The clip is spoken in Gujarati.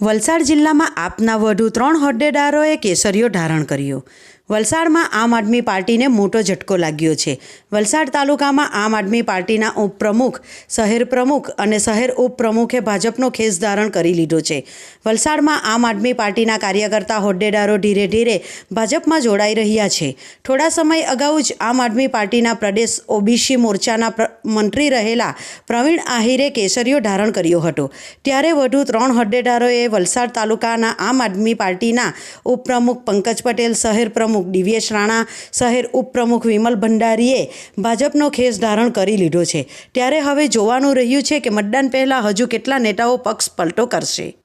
વલસાડ જિલ્લામાં આપના વધુ ત્રણ હોદ્દેદારોએ કેસરીયો ધારણ કર્યો. વલસાડમાં આમ આદમી પાર્ટીને મોટો ઝટકો લાગ્યો છે. વલસાડ તાલુકામાં આમ આદમી પાર્ટીના ઉપપ્રમુખ, શહેર પ્રમુખ અને શહેર ઉપપ્રમુખે ભાજપનો ખેસ ધારણ કરી લીધો છે. વલસાડમાં આમ આદમી પાર્ટીના કાર્યકર્તા હોદ્દેદારો ધીરે ધીરે ભાજપમાં જોડાઈ રહ્યા છે. થોડા સમય અગાઉ જ આમ આદમી પાર્ટીના પ્રદેશ ઓબીસી મોરચાના મંત્રી રહેલા પ્રવીણ આહિરે કેસરીઓ ધારણ કર્યો હતો. ત્યારે વધુ ત્રણ હોદ્દેદારોએ વલસાડ તાલુકાના આમ આદમી પાર્ટીના ઉપપ્રમુખ પંકજ પટેલ, શહેર પ્રમુખ દિવ્યેશ રાણા, શહેર ઉપપ્રમુખ વિમલ ભંડારીએ ભાજપનો ખેસ ધારણ કરી લીધો છે. ત્યારે હવે જોવાનું રહ્યું છે કે મતદાન પહેલાં હજુ કેટલા નેતાઓ પક્ષ પલટો કરશે.